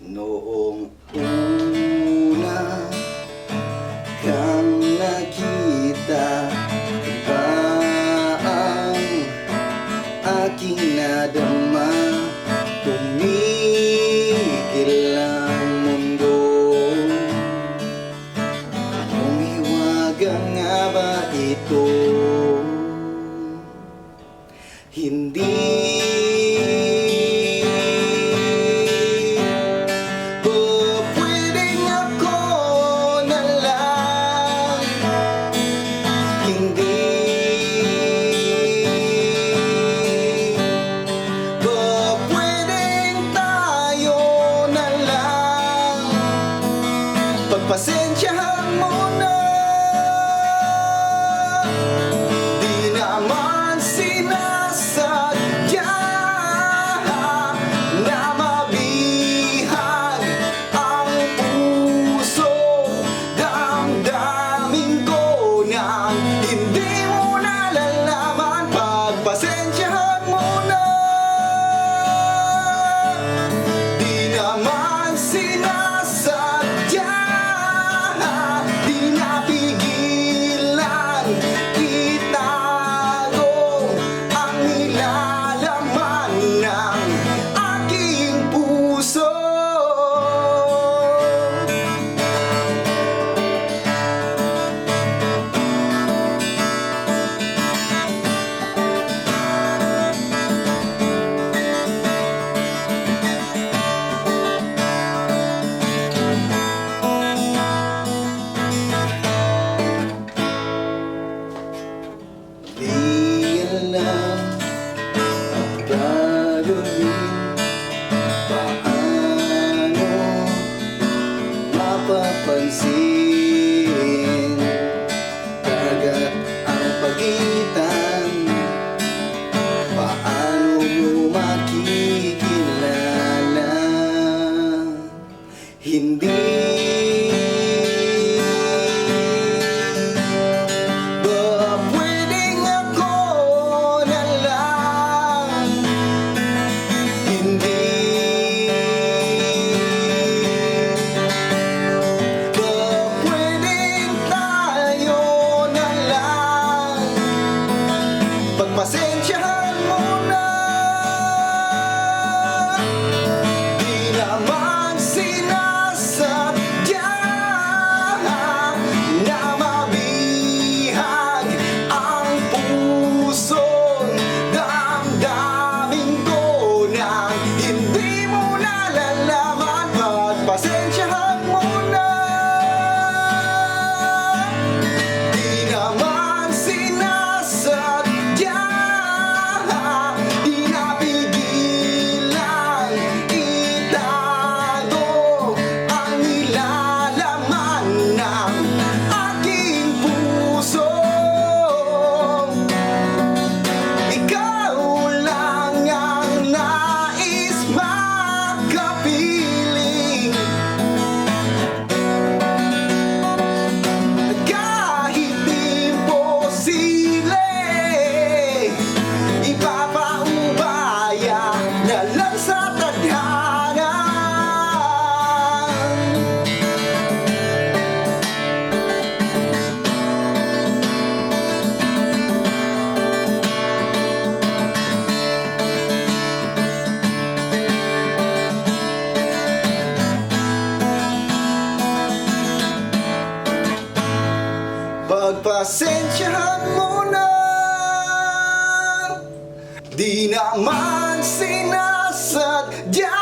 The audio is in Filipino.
Noong una kang nakita Iba ang aking nadama Tumigil ang mundo Anong hiwaga nga ba ito? Hindi el mundo. Hindi. Di naman sinasadya.